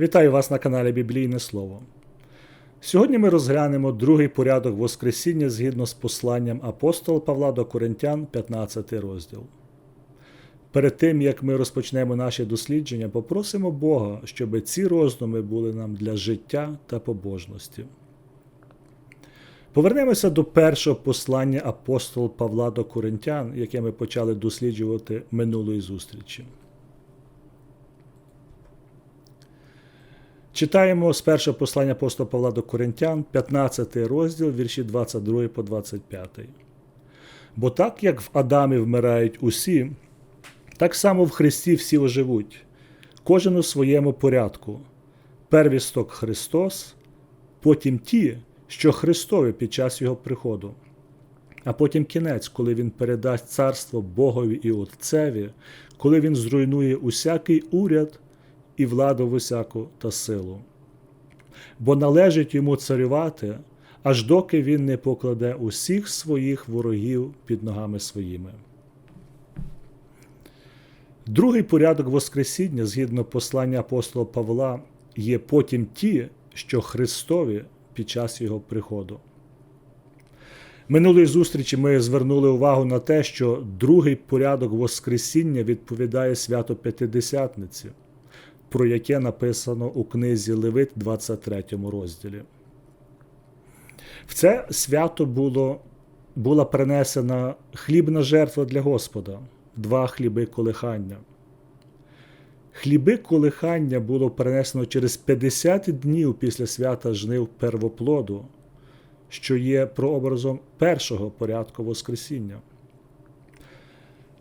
Вітаю вас на каналі Біблійне Слово. Сьогодні ми розглянемо другий порядок Воскресіння згідно з посланням апостола Павла до Коринтян, 15 розділ. Перед тим, як ми розпочнемо наші дослідження, попросимо Бога, щоб ці роздуми були нам для життя та побожності. Повернемося до першого послання апостола Павла до Коринтян, яке ми почали досліджувати минулої зустрічі. Читаємо з першого послання апостола Павла до Коринтян, 15 розділ, вірші 22 по 25. Бо так як в Адамі вмирають усі, так само в Христі всі оживуть, кожен у своєму порядку. Первісток Христос, потім ті, що Христові під час Його приходу, а потім кінець, коли Він передасть царство Богові і Отцеві, коли Він зруйнує усякий уряд і владу висяку та силу. Бо належить йому царювати, аж доки він не покладе усіх своїх ворогів під ногами своїми. Другий порядок Воскресіння, згідно послання апостола Павла, є потім ті, що Христові під час Його приходу. Минулої зустрічі ми звернули увагу на те, що другий порядок Воскресіння відповідає свято П'ятидесятниці про яке написано у книзі Левит, 23 розділі. В це свято було, була принесена хлібна жертва для Господа, два хліби колихання. Хліби колихання було принесено через 50 днів після свята жнив первоплоду, що є прообразом першого порядку Воскресіння.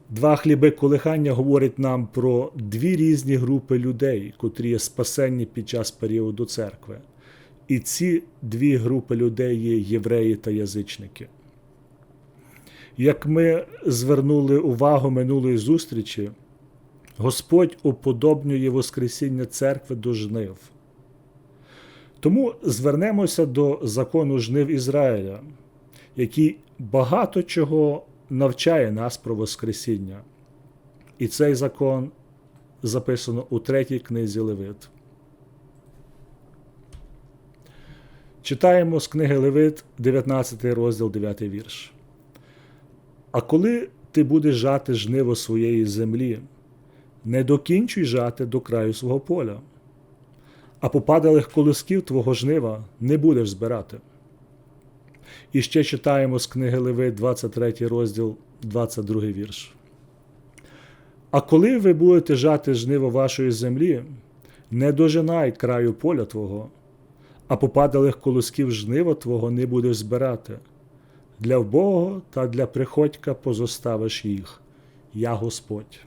Два хліби колихання говорять нам про дві різні групи людей, котрі є спасенні під час періоду церкви. І ці дві групи людей є євреї та язичники. Як ми звернули увагу минулої зустрічі, Господь уподобнює Воскресіння церкви до жнив. Тому звернемося до закону жнив Ізраїля, який багато чого навчає нас про Воскресіння. І цей закон записано у третій книзі Левит. Читаємо з книги Левит, 19 розділ, 9 вірш. А коли ти будеш жати жниво своєї землі, не докінчуй жати до краю свого поля, а попадалих колосків твого жнива не будеш збирати. І ще читаємо з книги Леви, 23 розділ, 22 вірш. А коли ви будете жати жниво вашої землі, не дожинай краю поля Твого, а попадалих колосків жнива Твого не будеш збирати. Для вбогого та для приходька позоставиш їх, я Господь.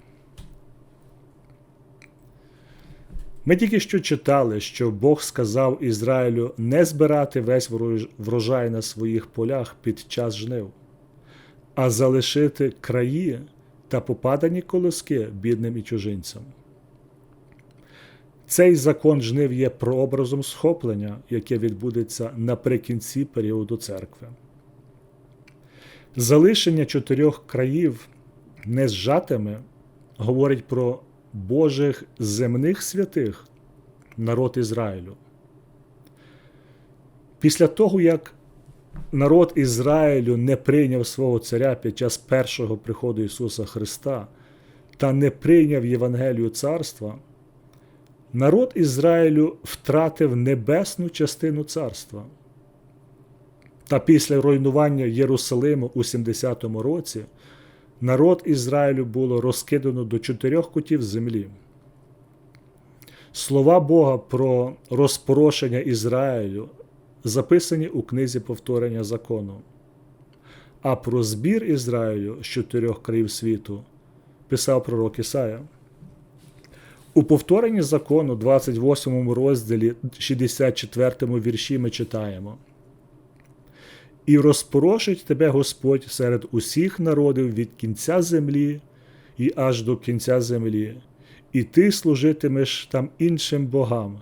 Ми тільки що читали, що Бог сказав Ізраїлю не збирати весь врожай на своїх полях під час жнив, а залишити краї та попадані колоски бідним і чужинцям. Цей закон жнив є прообразом схоплення, яке відбудеться наприкінці періоду церкви. Залишення чотирьох країв не зжатими говорить про Божих земних святих народ Ізраїлю. Після того, як народ Ізраїлю не прийняв свого царя під час першого приходу Ісуса Христа та не прийняв Євангелію Царства, народ Ізраїлю втратив небесну частину царства. Та після руйнування Єрусалиму у 70-му році народ Ізраїлю було розкидано до чотирьох кутів землі. Слова Бога про розпорошення Ізраїлю записані у книзі повторення закону, а про збір Ізраїлю з чотирьох країв світу писав пророк Ісая. У повторенні закону, 28 розділі 64 вірші, ми читаємо і розпорошить тебе Господь серед усіх народів від кінця землі і аж до кінця землі, і ти служитимеш там іншим богам,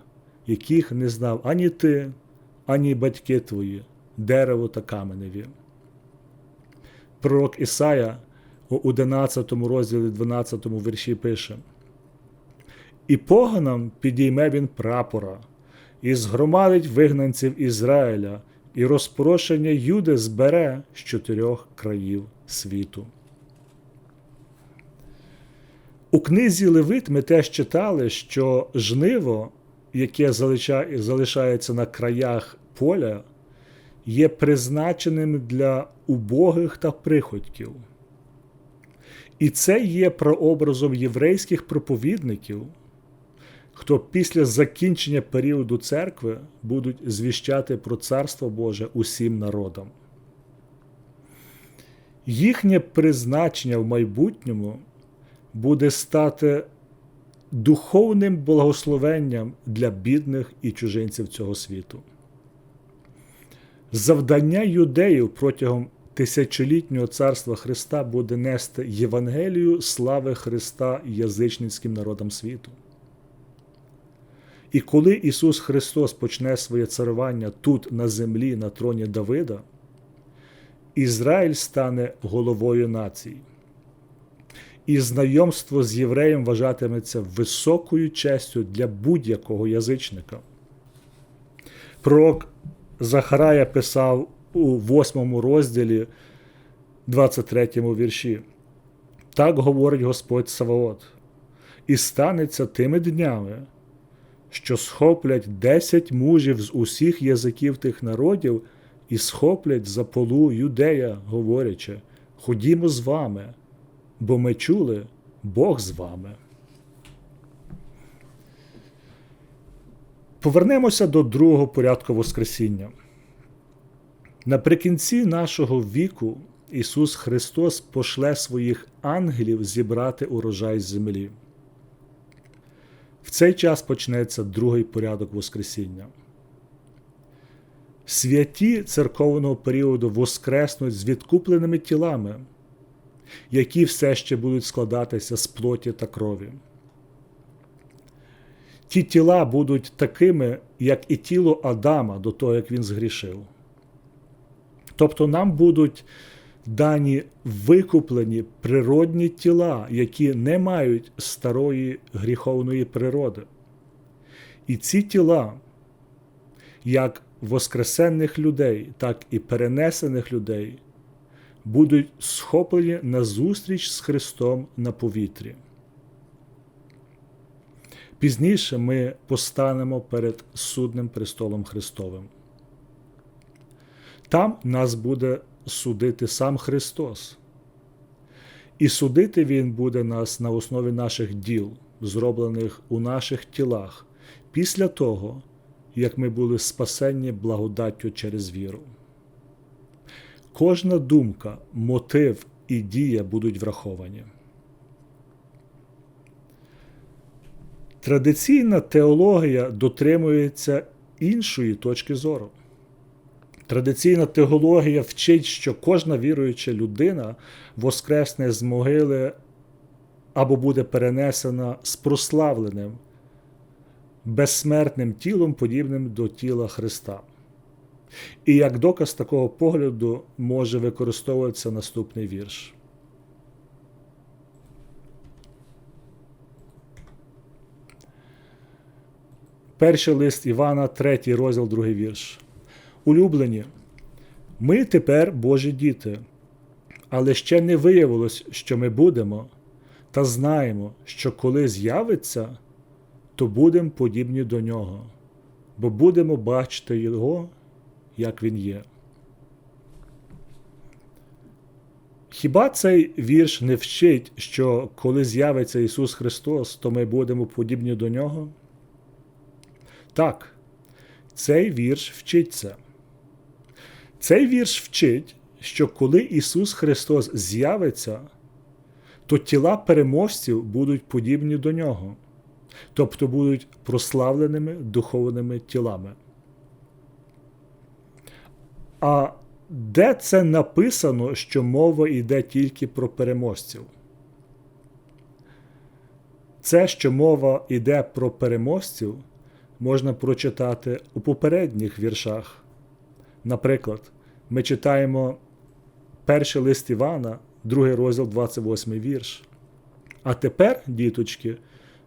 яких не знав ані ти, ані батьки твої, дерево та каменеві. Пророк Ісая у 11 розділі 12 вірші пише: І поганам підійме він прапора, і згромадить вигнанців Ізраїля, і розпорошення Юди збере з чотирьох країв світу. У книзі Левит ми теж читали, що жниво, яке залишається на краях поля, є призначеним для убогих та приходьків. І це є прообразом єврейських проповідників, хто після закінчення періоду церкви будуть звіщати про Царство Боже усім народам. Їхнє призначення в майбутньому буде стати духовним благословенням для бідних і чужинців цього світу. Завдання юдеїв протягом тисячолітнього царства Христа буде нести Євангелію слави Христа язичницьким народам світу. І коли Ісус Христос почне своє царування тут, на землі, на троні Давида, Ізраїль стане головою нації. І знайомство з євреєм вважатиметься високою честю для будь-якого язичника. Пророк Захарая писав у 8 розділі, 23 вірші. Так говорить Господь Саваот, і станеться тими днями, що схоплять десять мужів з усіх язиків тих народів і схоплять за полу юдея, говорячи: Ходімо з вами, бо ми чули Бог з вами. Повернемося до другого порядку Воскресіння. Наприкінці нашого віку Ісус Христос пошле своїх ангелів зібрати урожай з землі. В цей час почнеться другий порядок Воскресіння. Святі церковного періоду воскреснуть з відкупленими тілами, які все ще будуть складатися з плоті та крові. Ті тіла будуть такими, як і тіло Адама до того, як він згрішив. Тобто нам будуть дані викуплені природні тіла, які не мають старої гріховної природи. І ці тіла, як воскресенних людей, так і перенесених людей, будуть схоплені на зустріч з Христом на повітрі. Пізніше ми постанемо перед судним престолом Христовим. Там нас буде судити сам Христос. І судити Він буде нас на основі наших діл, зроблених у наших тілах, після того, як ми були спасені благодаттю через віру. Кожна думка, мотив і дія будуть враховані. Традиційна теологія дотримується іншої точки зору. Традиційна теологія вчить, що кожна віруюча людина воскресне з могили або буде перенесена з прославленим, безсмертним тілом, подібним до тіла Христа. І як доказ такого погляду може використовуватися наступний вірш. Перший лист Івана, третій розділ, другий вірш. Улюблені, ми тепер Божі діти, але ще не виявилось, що ми будемо, та знаємо, що коли з'явиться, то будемо подібні до нього, бо будемо бачити Його, як Він є. Хіба цей вірш не вчить, що коли з'явиться Ісус Христос, то ми будемо подібні до Нього? Так, цей вірш вчиться. Цей вірш вчить, що коли Ісус Христос з'явиться, то тіла переможців будуть подібні до Нього, тобто будуть прославленими духовними тілами. А де це написано, що мова йде тільки про переможців? Це, що мова йде про переможців, можна прочитати у попередніх віршах. Наприклад, ми читаємо перший лист Івана, другий розділ, 28 вірш. А тепер, діточки,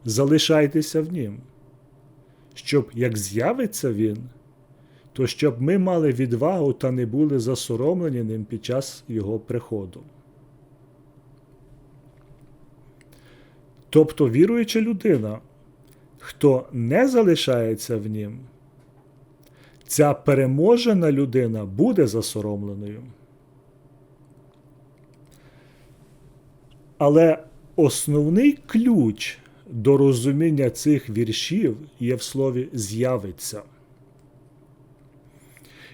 залишайтеся в нім, щоб як з'явиться він, то щоб ми мали відвагу та не були засоромлені ним під час його приходу. Тобто віруюча людина, хто не залишається в нім, ця переможена людина буде засоромленою. Але основний ключ до розуміння цих віршів є в слові з'явиться.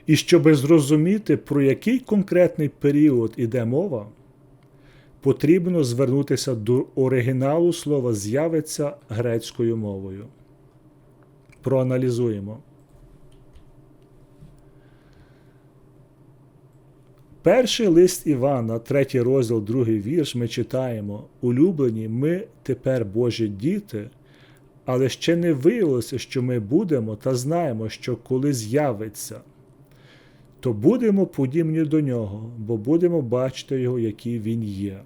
І щоб зрозуміти, про який конкретний період іде мова, потрібно звернутися до оригіналу слова з'явиться грецькою мовою. Проаналізуємо. Перший лист Івана, третій розділ, другий вірш, ми читаємо: Улюблені, ми тепер Божі діти, але ще не виявилося, що ми будемо та знаємо, що коли з'явиться, то будемо подібні до нього, бо будемо бачити його, який він є.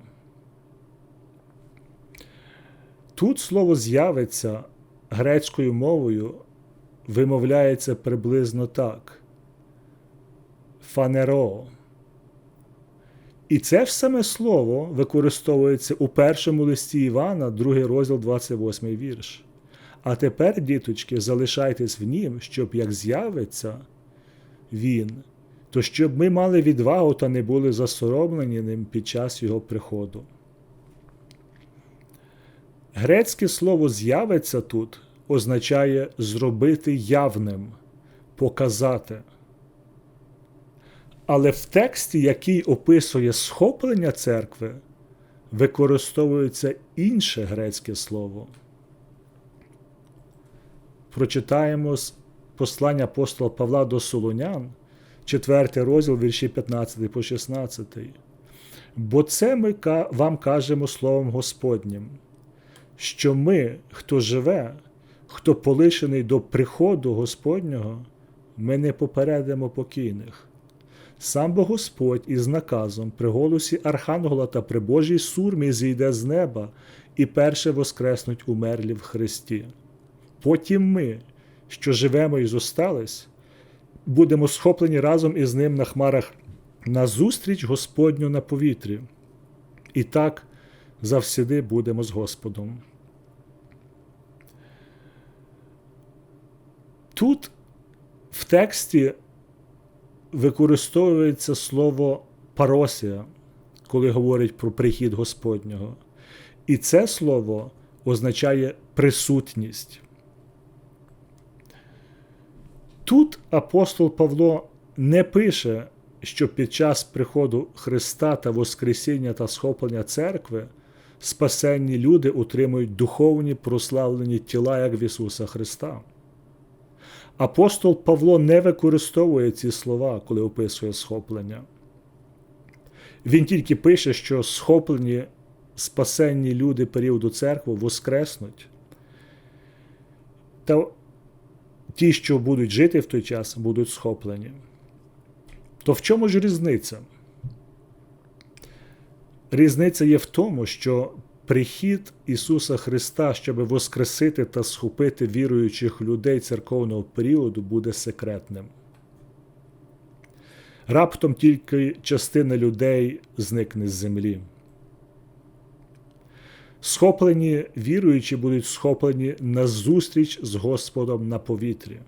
Тут слово з'явиться грецькою мовою вимовляється приблизно так: фанеро. І це ж саме слово використовується у першому листі Івана, другий розділ, 28 вірш. А тепер, діточки, залишайтесь в нім, щоб як з'явиться він, то щоб ми мали відвагу та не були засоромлені ним під час його приходу. Грецьке слово з'явиться тут означає зробити явним, показати. Але в тексті, який описує схоплення церкви, використовується інше грецьке слово. Прочитаємо з послання апостола Павла до Солонян, 4 розділ вірші 15 по 16. Бо це ми вам кажемо Словом Господнім, що ми, хто живе, хто полишений до приходу Господнього, ми не попередимо покійних. Сам бо Господь із наказом при голосі Архангела та при Божій сурмі зійде з неба і перше воскреснуть умерлі в Христі. Потім ми, що живемо і зостались, будемо схоплені разом із ним на хмарах назустріч Господню на повітрі. І так завсіди будемо з Господом. Тут в тексті використовується слово паросія, коли говорять про прихід Господнього. І це слово означає присутність. Тут апостол Павло не пише, що під час приходу Христа та Воскресіння та схоплення церкви спасенні люди утримують духовні прославлені тіла як в Ісуса Христа. Апостол Павло не використовує ці слова, коли описує схоплення. Він тільки пише, що схоплені спасенні люди періоду церкви воскреснуть. Та ті, що будуть жити в той час, будуть схоплені. То в чому ж різниця? Різниця є в тому, що Прихід Ісуса Христа, щоб воскресити та схопити віруючих людей церковного періоду, буде секретним. Раптом тільки частина людей зникне з землі. Схоплені віруючі будуть схоплені на зустріч з Господом на повітрі.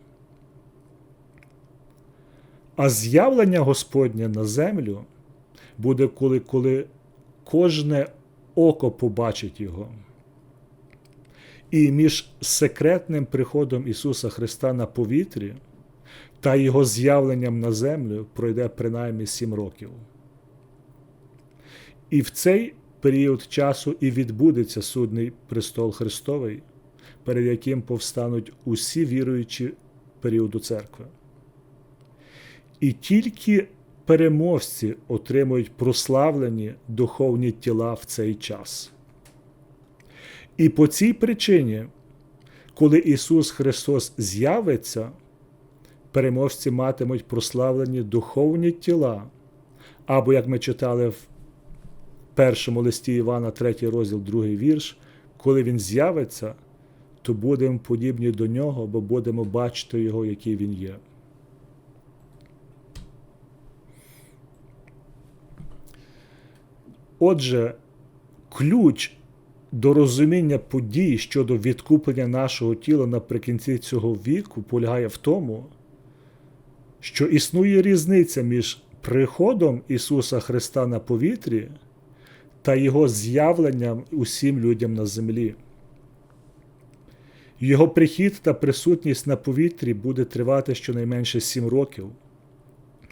А з'явлення Господнє на землю буде коли, коли кожне око побачить Його. І між секретним приходом Ісуса Христа на повітрі та Його з'явленням на землю пройде принаймні сім років. І в цей період часу і відбудеться судний престол Христовий, перед яким повстануть усі віруючі періоду церкви. І тільки переможці отримують прославлені духовні тіла в цей час. І по цій причині, коли Ісус Христос з'явиться, переможці матимуть прославлені духовні тіла, або, як ми читали в першому листі Івана, 3 розділ, 2 вірш, коли Він з'явиться, то будемо подібні до нього, бо будемо бачити його, який він є. Отже, ключ до розуміння подій щодо відкуплення нашого тіла наприкінці цього віку полягає в тому, що існує різниця між приходом Ісуса Христа на повітрі та Його з'явленням усім людям на землі. Його прихід та присутність на повітрі буде тривати щонайменше сім років.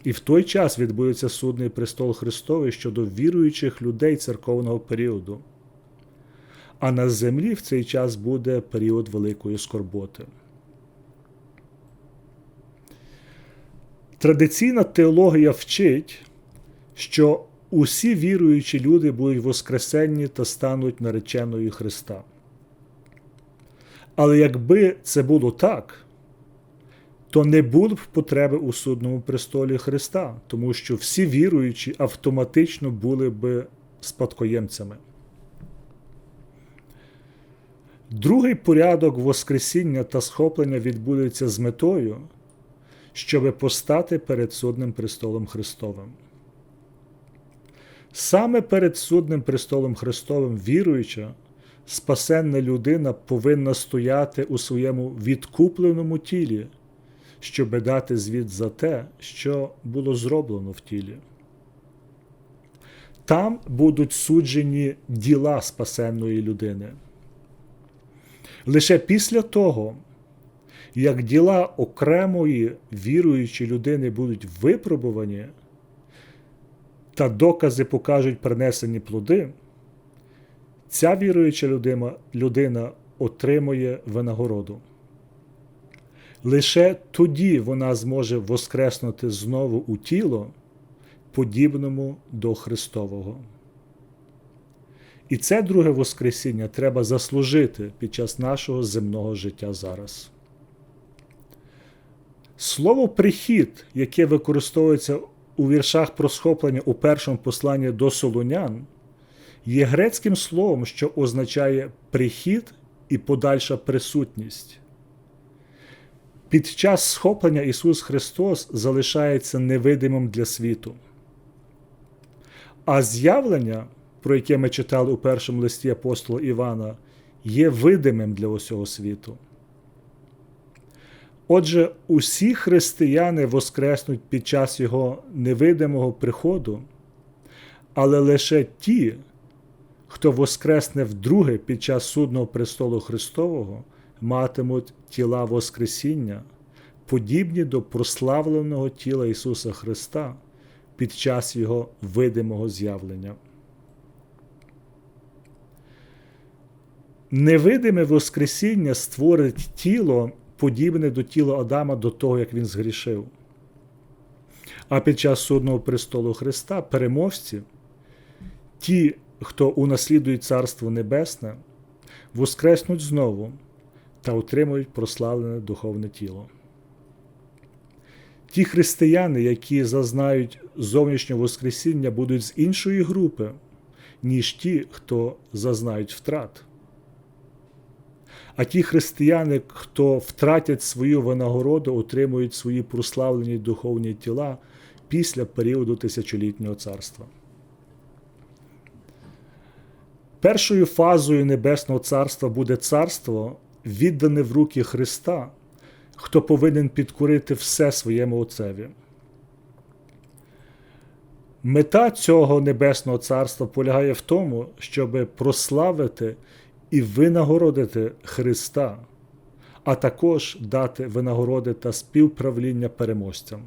І в той час відбудеться судний престол Христовий щодо віруючих людей церковного періоду. А на землі в цей час буде період великої скорботи. Традиційна теологія вчить, що усі віруючі люди будуть воскресенні та стануть нареченою Христа. Але якби це було так, то не було б потреби у судному престолі Христа, тому що всі віруючі автоматично були б спадкоємцями. Другий порядок Воскресіння та схоплення відбудеться з метою, щоби постати перед судним престолом Христовим. Саме перед судним престолом Христовим віруюча, спасенна людина повинна стояти у своєму відкупленому тілі, щоби дати звіт за те, що було зроблено в тілі. Там будуть суджені діла спасенної людини. Лише після того, як діла окремої віруючої людини будуть випробувані, та докази покажуть принесені плоди, ця віруюча людина, людина отримує винагороду. Лише тоді вона зможе воскреснути знову у тіло, подібному до Христового. І це друге Воскресіння треба заслужити під час нашого земного життя зараз. Слово прихід, яке використовується у віршах про схоплення у першому посланні до Солунян, є грецьким словом, що означає прихід і подальша присутність. Під час схоплення Ісус Христос залишається невидимим для світу. А з'явлення, про яке ми читали у першому листі апостола Івана, є видимим для усього світу. Отже, усі християни воскреснуть під час Його невидимого приходу, але лише ті, хто воскресне вдруге під час судного престолу Христового, матимуть тіла Воскресіння, подібні до прославленого тіла Ісуса Христа під час Його видимого з'явлення. Невидиме Воскресіння створить тіло подібне до тіла Адама до того, як він згрішив. А під час судного престолу Христа переможці, ті, хто унаслідує Царство Небесне, воскреснуть знову та отримують прославлене духовне тіло. Ті християни, які зазнають зовнішнього Воскресіння, будуть з іншої групи, ніж ті, хто зазнають втрат. А ті християни, хто втратять свою винагороду, отримують свої прославлені духовні тіла після періоду тисячолітнього царства. Першою фазою Небесного Царства буде царство, віддане в руки Христа, хто повинен підкорити все своєму Отцеві. Мета цього Небесного Царства полягає в тому, щоб прославити і винагородити Христа, а також дати винагороди та співправління переможцям.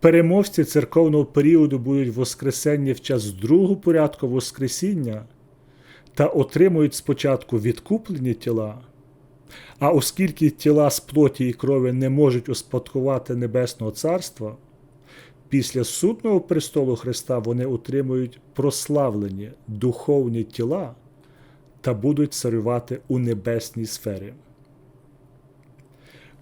Переможці церковного періоду будуть воскресенні в час другого порядку Воскресіння та отримують спочатку відкуплені тіла, а оскільки тіла з плоті і крові не можуть успадкувати Небесного Царства, після судного престолу Христа вони отримують прославлені духовні тіла та будуть царювати у небесній сфері.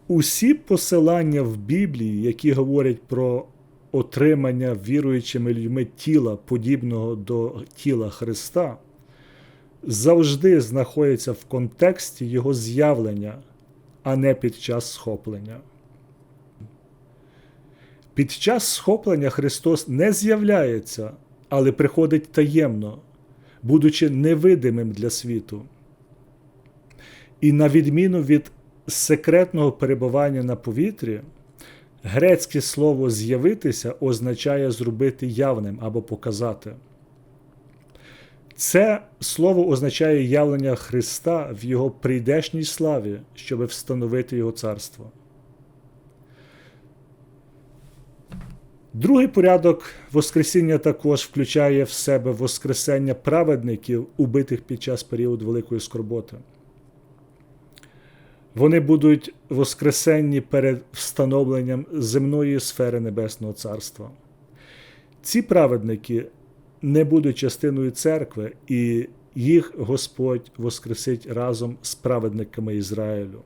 Усі посилання в Біблії, які говорять про отримання віруючими людьми тіла, подібного до тіла Христа, завжди знаходяться в контексті Його з'явлення, а не під час схоплення. Під час схоплення Христос не з'являється, але приходить таємно, будучи невидимим для світу. І на відміну від секретного перебування на повітрі, грецьке слово з'явитися означає зробити явним або показати. Це слово означає явлення Христа в Його прийдешній славі, щоб встановити Його царство. Другий порядок Воскресіння також включає в себе Воскресення праведників, убитих під час періоду Великої скорботи. Вони будуть воскресенні перед встановленням земної сфери Небесного Царства. Ці праведники не будуть частиною церкви, і їх Господь воскресить разом з праведниками Ізраїлю.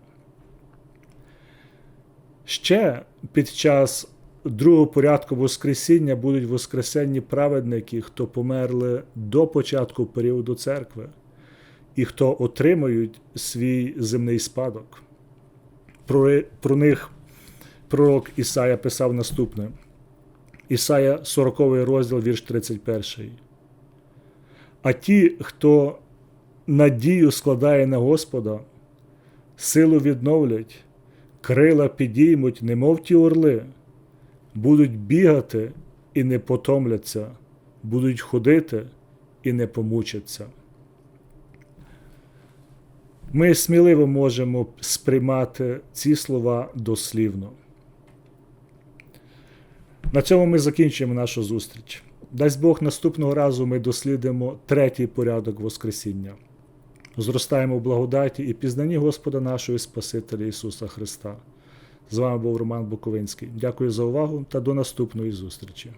Ще під час другого порядку Воскресіння будуть воскресенні праведники, хто померли до початку періоду церкви, і хто отримають свій земний спадок. Про, про них пророк Ісая писав наступне. Ісая 40 розділ, вірш 31. А ті, хто надію складає на Господа, силу відновлять, крила підіймуть, немов ті орли, будуть бігати і не потомляться, будуть ходити і не помучаться. Ми сміливо можемо сприймати ці слова дослівно. На цьому ми закінчуємо нашу зустріч. Дасть Бог наступного разу ми дослідимо третій порядок Воскресіння. Зростаємо в благодаті і пізнанні Господа нашого і Спасителя Ісуса Христа. З вами був Роман Буковинський. Дякую за увагу та до наступної зустрічі.